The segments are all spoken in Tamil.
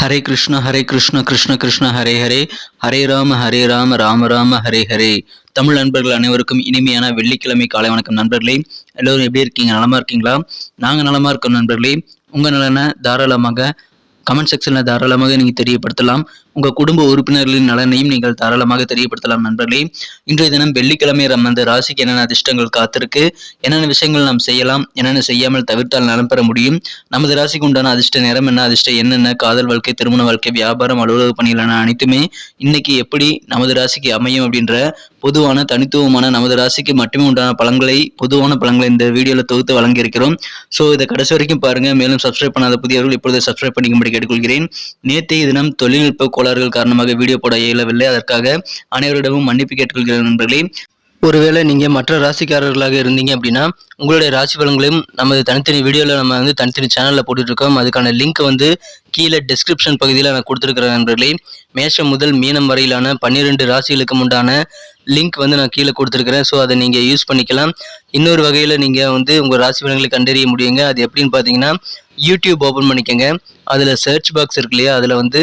ஹரே கிருஷ்ண ஹரே கிருஷ்ண கிருஷ்ண கிருஷ்ண ஹரே ஹரே. ஹரே ராம ஹரே ராம ராம ராம ஹரே ஹரே. தமிழ் நண்பர்கள் அனைவருக்கும் இனிமையான வெள்ளிக்கிழமை காலை வணக்கம் நண்பர்களே. எல்லோரும் எப்படி இருக்கீங்க? நலமா இருக்கீங்களா? நாங்கள் நலமா இருக்கோம் நண்பர்களே. உங்க நலனை தாராளமாக கமெண்ட் செக்ஷன்ல தாராளமாக நீங்க தெரியப்படுத்தலாம். உங்கள் குடும்ப உறுப்பினர்களின் நலனையும் நீங்கள் தாராளமாக தெரியப்படுத்தலாம் நண்பர்களே. இன்றைய தினம் வெள்ளிக்கிழமை அந்த ராசிக்கு என்னென்ன அதிர்ஷ்டங்கள் காத்திருக்கு என்னென்ன விஷயங்கள் நாம் செய்யலாம் என்னென்ன செய்யாமல் தவிர்த்தால் நலம் பெற முடியும் நமது ராசிக்கு உண்டான அதிர்ஷ்ட நேரம் என்ன அதிர்ஷ்டம் என்னென்ன காதல் வாழ்க்கை திருமண வாழ்க்கை வியாபாரம் அலுவலக பணிகளான அனைத்துமே இன்னைக்கு எப்படி நமது ராசிக்கு அமையும் அப்படின்ற பொதுவான தனித்துவமான நமது ராசிக்கு மட்டுமே உண்டான பழங்களை பொதுவான பழங்களை இந்த வீடியோவில் தொகுத்து வழங்கியிருக்கிறோம். ஸோ இதை கடைசி வரைக்கும் பாருங்கள் மேலும் சப்ஸ்கிரைப் பண்ணாத புதியவர்கள் இப்பொழுது சப்ஸ்கிரைப் பண்ணிக்கும்படி கேட்டுக்கொள்கிறேன். நேற்றைய தினம் தொழில்நுட்ப கோல கோளாறுகள் காரணமாக வீடியோ போட இயலவில்லை. அதற்காக அனைவரிடமும் மன்னிப்பு கேட்டுக்கொள்கிறேன் நண்பர்களே. ஒருவேளை நீங்கள் மற்ற ராசிக்காரர்களாக இருந்தீங்க அப்படின்னா உங்களுடைய ராசி பலன்களையும் நமது தனித்தனி வீடியோவில் நம்ம வந்து தனித்தனி சேனலில் போட்டுட்ருக்கோம் அதுக்கான லிங்க் வந்து கீழே டிஸ்கிரிப்ஷன் பகுதியில் நான் கொடுத்துருக்கிறேன் நண்பர்களே. மேஷம் முதல் மீனம் வரையிலான பன்னிரெண்டு ராசிகளுக்கு உண்டான லிங்க் வந்து நான் கீழே கொடுத்துருக்கிறேன். ஸோ அதை நீங்கள் யூஸ் பண்ணிக்கலாம். இன்னொரு வகையில் நீங்கள் வந்து உங்கள் ராசி பலன்களை கண்டறிய முடியுங்க. அது எப்படின்னு பார்த்தீங்கன்னா யூடியூப் ஓப்பன் பண்ணிக்கோங்க. அதில் சர்ச் பாக்ஸ் இருக்கு இல்லையா? அதில் வந்து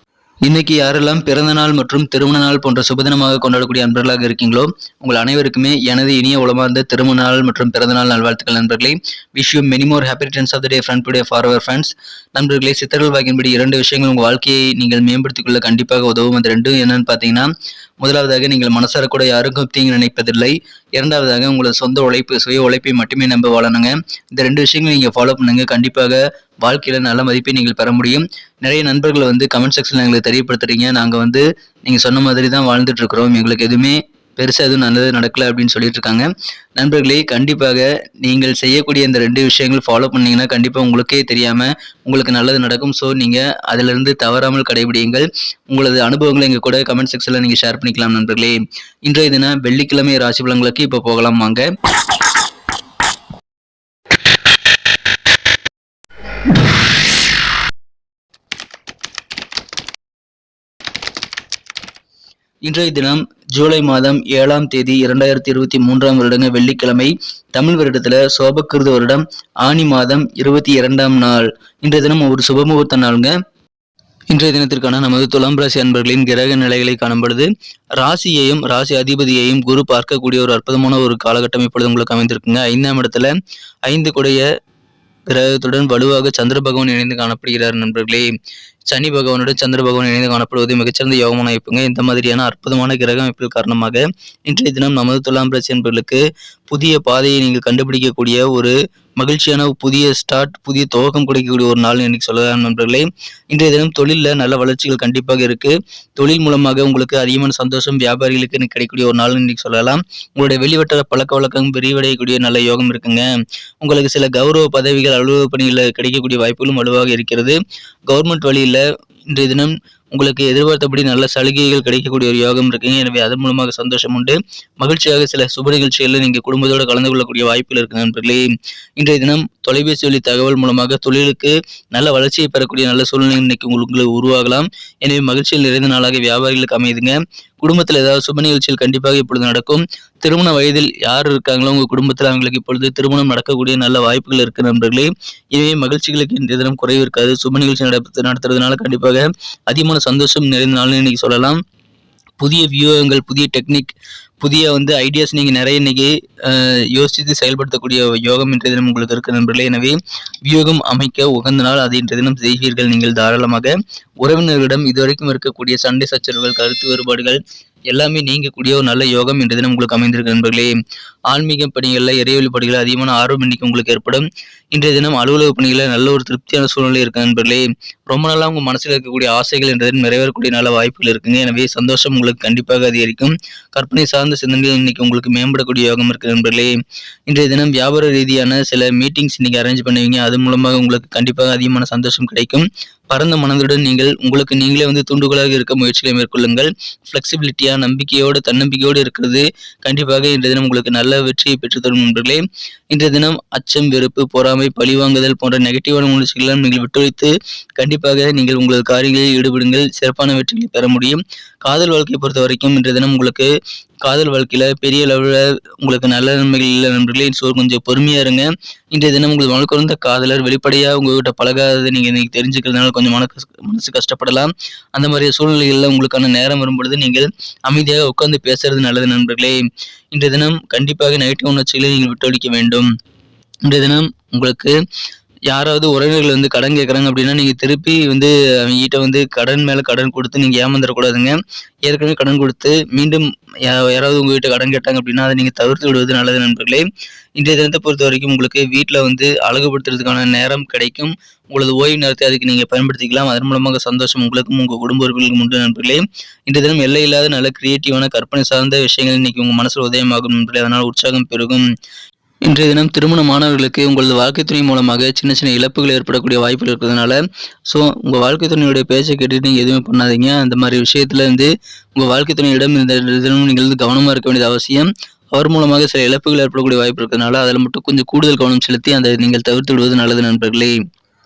இன்னைக்கு யாரெல்லாம் பிறந்த நாள் மற்றும் திருமண நாள் போன்ற சுபதினமாக கொண்டாடக்கூடிய நண்பர்களாக இருக்கீங்களோ உங்கள் அனைவருக்குமே எனது இனிய உளமார்ந்த திருமண நாள் மற்றும் பிறந்த நாள் நல்வாழ்த்துக்கள் நண்பர்களே. Wish you many more happy returns of the day friend today for our friends நண்பர்களே சித்தர்கள் வாக்கின்படி இரண்டு விஷயங்கள் உங்கள் வாழ்க்கையை நீங்கள் மேம்படுத்திக் கொள்ள கண்டிப்பாக உதவும். அந்த ரெண்டும் என்னன்னு பார்த்தீங்கன்னா முதலாவதாக நீங்கள் மனசார கூட யாருக்கும் தீங்கு நினைப்பதில்லை. இரண்டாவதாக உங்களோட சொந்த உழைப்பு சுய உழைப்பை மட்டுமே நம்ப வாழணுங்க. இந்த ரெண்டு விஷயங்களும் நீங்கள் ஃபாலோ பண்ணுங்க. கண்டிப்பாக வாழ்க்கையில் நல்ல மதிப்பை நீங்கள் பெற முடியும். நிறைய நண்பர்கள் வந்து கமெண்ட் செக்ஷனில் எங்களுக்கு தெரியப்படுத்துறீங்க. நாங்கள் வந்து நீங்கள் சொன்ன மாதிரி தான் வாழ்ந்துட்டு இருக்கிறோம். எங்களுக்கு எதுவுமே பெருசாக எதுவும் நல்லது நடக்கல அப்படின்னு சொல்லிட்டு இருக்காங்க. நண்பர்களே கண்டிப்பாக நீங்கள் செய்யக்கூடிய இந்த ரெண்டு விஷயங்கள் ஃபாலோ பண்ணீங்கன்னா கண்டிப்பாக உங்களுக்கே தெரியாமல் உங்களுக்கு நல்லது நடக்கும். ஸோ நீங்கள் அதிலிருந்து தவறாமல் கடைபிடியுங்கள். உங்களது அனுபவங்களை எங்கள் கூட கமெண்ட் செக்ஷனில் நீங்கள் ஷேர் பண்ணிக்கலாம் நண்பர்களே. இன்றைய தினம் வெள்ளிக்கிழமை ராசி பலங்களுக்கு இப்போ போகலாம் வாங்க. இன்றைய தினம் ஜூலை மாதம் ஏழாம் தேதி இரண்டாயிரத்தி இருபத்தி மூன்றாம் வருடங்க வெள்ளிக்கிழமை தமிழ் வருடத்துல சோபக்கிருத வருடம் ஆனி மாதம் இருபத்தி இரண்டாம் நாள். இன்றைய தினம் ஒரு சுபமுகூர்த்த நாளுங்க. இன்றைய தினத்திற்கான நமது துலாம் ராசி அன்பர்களின் கிரக நிலைகளை காணப்படுது ராசியையும் ராசி அதிபதியையும் குரு பார்க்கக்கூடிய ஒரு அற்புதமான ஒரு காலகட்டம் இப்பொழுது உங்களுக்கு அமைந்திருக்குங்க. ஐந்தாம் இடத்துல ஐந்து கூடைய கிரகத்துடன் வலுவாக சந்திர பகவான் இணைந்து காணப்படுகிறார் நண்பர்களே. சனி பகவானுடன் சந்திர பகவான் இணைந்து காணப்படுவது மிகச்சிறந்த யோகமான அமைப்புங்க. இந்த மாதிரியான அற்புதமான கிரக அமைப்புகள் காரணமாக இன்றைய தினம் நமது துலாம் ராசி என்பவர்களுக்கு புதிய பாதையை நீங்கள் கண்டுபிடிக்கக்கூடிய ஒரு மகிழ்ச்சியான புதிய ஸ்டார்ட் புதிய துவக்கம் கிடைக்கக்கூடிய ஒரு நாள் இன்னைக்கு சொல்லலாம் நண்பர்களே. இன்றைய தினம் தொழிலில் நல்ல வளர்ச்சிகள் கண்டிப்பாக இருக்கு. தொழில் மூலமாக உங்களுக்கு அதிகமான சந்தோஷம் வியாபாரிகளுக்கு கிடைக்கக்கூடிய ஒரு நாள் இன்னைக்கு சொல்லலாம். உங்களுடைய வெளிவட்டார பழக்க வழக்கம் விரிவடையக்கூடிய நல்ல யோகம் இருக்குங்க. உங்களுக்கு சில கௌரவ பதவிகள் அலுவலக பணிகளில் கிடைக்கக்கூடிய வாய்ப்புகளும் வலுவாக இருக்கிறது. கவர்மெண்ட் வழியில் இன்றைய தினம் உங்களுக்கு எதிர்பார்த்தபடி நல்ல சலுகைகள் கிடைக்கக்கூடிய ஒரு யோகம் இருக்குங்க. எனவே அதன் மூலமாக சந்தோஷம் உண்டு. மகிழ்ச்சியாக சில சுப நிகழ்ச்சிகளில் நீங்கள் குடும்பத்தோடு கலந்து கொள்ளக்கூடிய வாய்ப்புகள் இருக்கு நண்பர்களே. இன்றைய தினம் தொலைபேசி வழி தகவல் மூலமாக தொழிலுக்கு நல்ல வளர்ச்சியை பெறக்கூடிய நல்ல சூழ்நிலை இன்னைக்கு உங்களுக்கு உருவாகலாம். எனவே மகிழ்ச்சியில் நிறைந்த நாளாக வியாபாரிகளுக்கு அமையுதுங்க குடும்பத்தில் ஏதாவது சுப நிகழ்ச்சிகள் கண்டிப்பாக இப்பொழுது நடக்கும். திருமண வயதில் யார் இருக்காங்களோ உங்கள் குடும்பத்தில் அவங்களுக்கு இப்பொழுது திருமணம் நடக்கக்கூடிய நல்ல வாய்ப்புகள் இருக்கு நண்பர்களே. எனவே மகிழ்ச்சிகளுக்கு இன்றைய தினம் குறைவு இருக்காது. சுப நிகழ்ச்சி நடத்துறதுனால கண்டிப்பாக அதிகமான சந்தோஷம் நிறைந்த நாள்னு இன்னைக்கு சொல்லலாம். புதிய வியூகங்கள் புதிய டெக்னிக் புதிய வந்து ஐடியாஸ் நீங்கள் நிறைய இன்னைக்கு யோசித்து செயல்படுத்தக்கூடிய யோகம் இன்றைய தினம் உங்களுக்கு இருக்கு நண்பர்களே. எனவே வியூகம் அமைக்க உகந்த நாள் அது இன்றைய தினம் செய்வீர்கள் நீங்கள் தாராளமாக. உறவினர்களிடம் இதுவரைக்கும் இருக்கக்கூடிய சண்டை சச்சரவுகள் கருத்து வேறுபாடுகள் எல்லாமே நீங்கக்கூடிய ஒரு நல்ல யோகம் இன்றைய தினம் உங்களுக்கு அமைந்திருக்கு நண்பர்களே. ஆன்மீக பணிகளில் இறை வழிபாடுகளில் அதிகமான ஆர்வம் இன்னைக்கு உங்களுக்கு ஏற்படும். இன்றைய தினம் அலுவலக பணிகளில் நல்ல ஒரு திருப்தியான சூழ்நிலை இருக்கு நண்பர்களே. ரொம்ப நாளாக உங்கள் மனசில் இருக்கக்கூடிய ஆசைகள் இன்றைய தினம் நிறைவேறக்கூடிய நல்ல வாய்ப்புகள் இருக்குங்க. எனவே சந்தோஷம் உங்களுக்கு கண்டிப்பாக அதிகரிக்கும். கற்பனை சார்ந்த சிந்தனைகள் இன்னைக்கு உங்களுக்கு மேம்படக்கூடிய யோகம் இருக்கு நண்பர்களே. இன்றைய தினம் வியாபார ரீதியான சில மீட்டிங்ஸ் இன்னைக்கு அரேஞ்ச் பண்ணுவீங்க. அது மூலமாக உங்களுக்கு கண்டிப்பாக அதிகமான சந்தோஷம் கிடைக்கும். பரந்த மனதுடன் நீங்கள் உங்களுக்கு நீங்களே வந்து தூண்டுகோலாக இருக்க முயற்சிகளை மேற்கொள்ளுங்கள். ஃப்ளெக்சிபிலிட்டியாக நம்பிக்கையோடு தன்னம்பிக்கையோடு இருக்கிறது. கண்டிப்பாக இன்றைய தினம் உங்களுக்கு நல்ல வெற்றியை பெற்றுத்தரும் நண்பர்களே. இன்றைய தினம் அச்சம் வெறுப்பு பொறாமை பழிவாங்குதல் போன்ற நெகட்டிவான உணர்ச்சிகளை நீங்கள் விட்டுழைத்து கண்டிப்பாக நீங்கள் உங்களது காரியங்களில் ஈடுபடுங்கள். சிறப்பான வெற்றிகளை பெற முடியும். காதல் வாழ்க்கையை பொறுத்த வரைக்கும் இன்றைய தினம் உங்களுக்கு காதல் வாழ்க்கையில் பெரிய அளவில் உங்களுக்கு நல்ல நன்மைகள் இல்லை நண்பர்களே ஸோ கொஞ்சம் பொறுமையாக இருங்க. இன்றைய தினம் உங்களுக்கு மனக்குறந்த காதலர் வெளிப்படையாக உங்ககிட்ட பழகாதது நீங்கள் இன்றைக்கி தெரிஞ்சுக்கிறதுனால கொஞ்சம் மன மனசு கஷ்டப்படலாம். அந்த மாதிரி சூழ்நிலைகளில் உங்களுக்கான நேரம் வரும்பொழுது நீங்கள் அமைதியாக உட்கார்ந்து பேசுறது நல்லது நண்பர்களே. இன்றைய தினம் கண்டிப்பாக நைட்டு உணர்ச்சிகளை நீங்கள் விட்டொழிக்க வேண்டும். இன்றைய தினம் உங்களுக்கு யாராவது உறவினர்கள் வந்து கடன் கேட்குறாங்க அப்படின்னா நீங்கள் திருப்பி வந்து அவங்ககிட்ட வந்து கடன் மேலே கடன் கொடுத்து நீங்கள் ஏமாந்துடக்கூடாதுங்க. ஏற்கனவே கடன் கொடுத்து மீண்டும் யா- யாராவது உங்ககிட்ட கடன் கேட்டாங்க அப்படின்னா அதை நீங்கள் தவிர்த்து விடுவது நல்லது நண்பர்களே. இன்றைய தினத்தை பொறுத்த வரைக்கும் உங்களுக்கு வீட்டில் வந்து அழகுபடுத்துறதுக்கான நேரம் கிடைக்கும். உங்களது ஓய்வு நேரத்தை அதுக்கு நீங்கள் பயன்படுத்திக்கலாம். அதன் மூலமாக சந்தோஷம் உங்களுக்கும் உங்கள் குடும்ப உறுப்பினர்களுக்கும் உண்டு நண்பர்களே. இன்றைய தினம் எல்லை இல்லாத நல்ல கிரியேட்டிவான கற்பனை சார்ந்த விஷயங்கள் இன்னைக்கு உங்கள் மனசில் உதயமாகும் நண்பர்களே. அதனால் உற்சாகம் பெருகும். இன்றைய தினம் திருமணமானவர்களுக்கு உங்களது வாழ்க்கை துணை மூலமாக சின்ன சின்ன இழப்புகள் ஏற்படக்கூடிய வாய்ப்புகள் இருக்கிறதுனால ஸோ உங்கள் வாழ்க்கை துணையுடைய பேச்சை கேட்டுட்டு நீங்கள் எதுவுமே பண்ணாதீங்க. அந்த மாதிரி விஷயத்துல இருந்து உங்கள் வாழ்க்கை துணையிடம் இந்த தினமும் நீங்கள் வந்து கவனமாக இருக்க வேண்டியது அவசியம். அவர் மூலமாக சில இழப்புகள் ஏற்படக்கூடிய வாய்ப்பு இருக்கிறதுனால அதில் மட்டும் கொஞ்சம் கூடுதல் கவனம் செலுத்தி அதை நீங்கள் தவிர்த்து விடுவது நல்லது நண்பர்களே.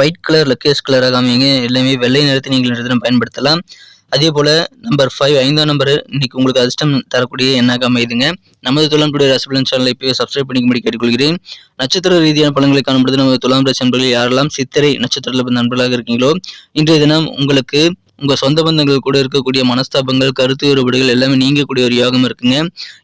ஒயிட் கலர் லக்கேஸ் கலராக காமிங்க எல்லாமே வெள்ளை நிறத்தை நீங்கள் இன்றைய பயன்படுத்தலாம். அதே போல் நம்பர் ஃபைவ் ஐந்தாம் நம்பர் இன்னைக்கு உங்களுக்கு அதிர்ஷ்டம் தரக்கூடிய எண்ணாக அமைதுங்க நமது துலாம் டுடே ரசபலன் சேனலை இப்போயே சப்ஸ்கிரைப் பண்ணிக்கும்படி கேட்டுக்கொள்கிறேன். நட்சத்திர ரீதியான பலன்களை காணும்பொழுது நமது துலாம் ராசி நண்பர்கள் யாரெல்லாம் சித்திரை நட்சத்திரத்தில் நண்பர்களாக இருக்கீங்களோ இன்றைய தினம் உங்களுக்கு உங்கள் சொந்த பந்தங்கள் கூட இருக்கக்கூடிய மனஸ்தாபங்கள் கருத்து வேறுபாடுகள் எல்லாமே நீங்கக்கூடிய ஒரு யோகம் இருக்குங்க.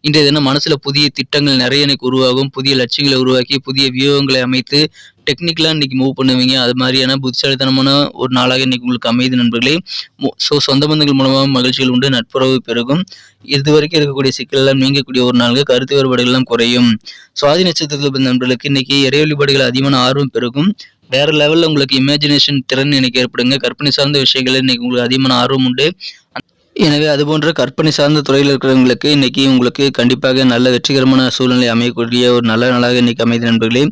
இன்றைய தினம் மனசுல புதிய திட்டங்கள் நிறைய எனக்கு உருவாகும். புதிய லட்சியங்களை உருவாக்கி புதிய வியூகங்களை அமைத்து டெக்னிக்கலாக இன்றைக்கி மூவ் பண்ணுவீங்க. அது மாதிரியான புத்திசாலித்தனமான ஒரு நாளாக இன்றைக்கி உங்களுக்கு அமையுது நண்பர்களே. ஸோ சொந்த பந்தங்கள் மூலமாக மகிழ்ச்சிகள் உண்டு நட்புறவு பெருகும். இது வரைக்கும் இருக்கக்கூடிய சிக்கலெல்லாம் நீங்கக்கூடிய ஒரு நாளுக்கு கருத்து வேறுபாடுகள்லாம் குறையும். சுவாதி நட்சத்திரத்தில் பிறந்த நண்பர்களுக்கு இன்னைக்கு இறை வழிபாடுகள் அதிகமான ஆர்வம் பெருகும். வேற லெவலில் உங்களுக்கு இமேஜினேஷன் திறன் எனக்கு ஏற்படுங்க. கற்பனை சார்ந்த விஷயங்கள் இன்னைக்கு உங்களுக்கு அதிகமான ஆர்வம் உண்டு. எனவே அதுபோன்ற கற்பனை சார்ந்த துறையில் இருக்கிறவங்களுக்கு இன்னைக்கு உங்களுக்கு கண்டிப்பாக நல்ல வெற்றிகரமான சூழ்நிலை அமையக்கூடிய ஒரு நல்ல நாளாக இன்னைக்கு அமைதி நண்பர்களே.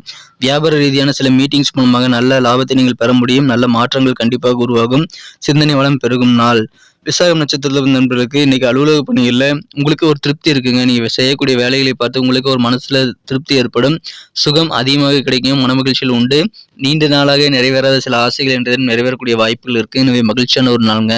வியாபார ரீதியான சில மீட்டிங்ஸ் மூலமாக நல்ல லாபத்தை நீங்கள் பெற முடியும். நல்ல மாற்றங்கள் கண்டிப்பாக உருவாகும். சிந்தனை வளம் பெருகும் நாள். விசாகம் நட்சத்திரத்தில் நண்பர்களுக்கு இன்னைக்கு அலுவலக பணிகளில் உங்களுக்கு ஒரு திருப்தி இருக்குங்க. நீங்கள் செய்யக்கூடிய வேலைகளை பார்த்து உங்களுக்கு ஒரு மனசில் திருப்தி ஏற்படும். சுகம் அதிகமாக கிடைக்கும். மனமகிழ்ச்சியில் உண்டு. நீண்ட நாளாக நிறைவேறாத சில ஆசைகள் என்றதும் நிறைவேறக்கூடிய வாய்ப்புகள் இருக்குது எனவே மகிழ்ச்சியான ஒரு நாளுங்க.